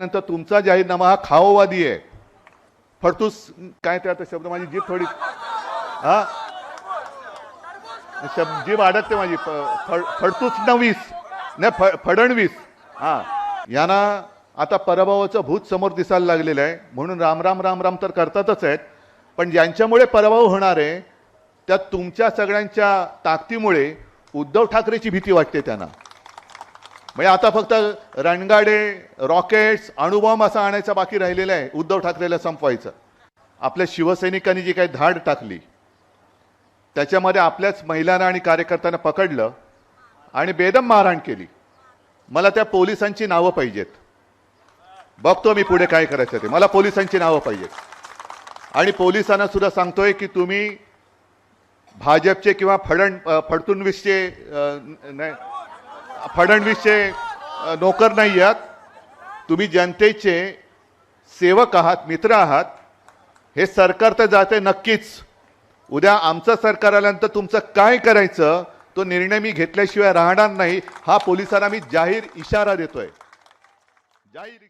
नंतर तुमचा जाहीरनामा हा खाओवादी आहे. फडतूस काय ते आता शब्द? माझी जीभ थोडी हा? शब्द जीभ अडकते माझी. फडतूस नवीस. नाही फडणवीस. हा. यांना आता पराभवाचं भूत समोर दिसायला लागलेलं आहे. म्हणून राम राम राम राम तर करतातच आहेत. पण ज्यांच्यामुळे पराभव होणार आहे. त्या तुमच्या सगळ्यांच्या ताकदीमुळे उद्धव ठाकरेची भीती वाटते त्यांना. म्हणजे आता फक्त रणगाडे रॉकेट्स अणुबॉम्ब असं आणायचं बाकी राहिलेलं आहे. उद्धव ठाकरेला संपवायचं. आपल्या शिवसैनिकांनी जी काही धाड टाकली त्याच्यामध्ये आपल्याच महिलांना आणि कार्यकर्त्यांना पकडलं आणि बेदम मारहाण केली. मला त्या पोलिसांची नावं पाहिजेत. बघतो मी पुढे काय करायचं ते. मला पोलिसांची नावं पाहिजेत. आणि पोलिसांना सुद्धा सांगतोय की तुम्ही भाजपचे किंवा फडण अ, नाही फडणवीसचे नोकर नाही आहात. तुम्ही जनतेचे सेवक आहात मित्र आहात. हे सरकार तर जाते नक्कीच. उद्या आमचं सरकार आल्यानंतर तुमचं काय करायचं तो निर्णय मी घेतल्याशिवाय राहणार नाही. हा पोलिसांना मी जाहीर इशारा देतोय. जाहीर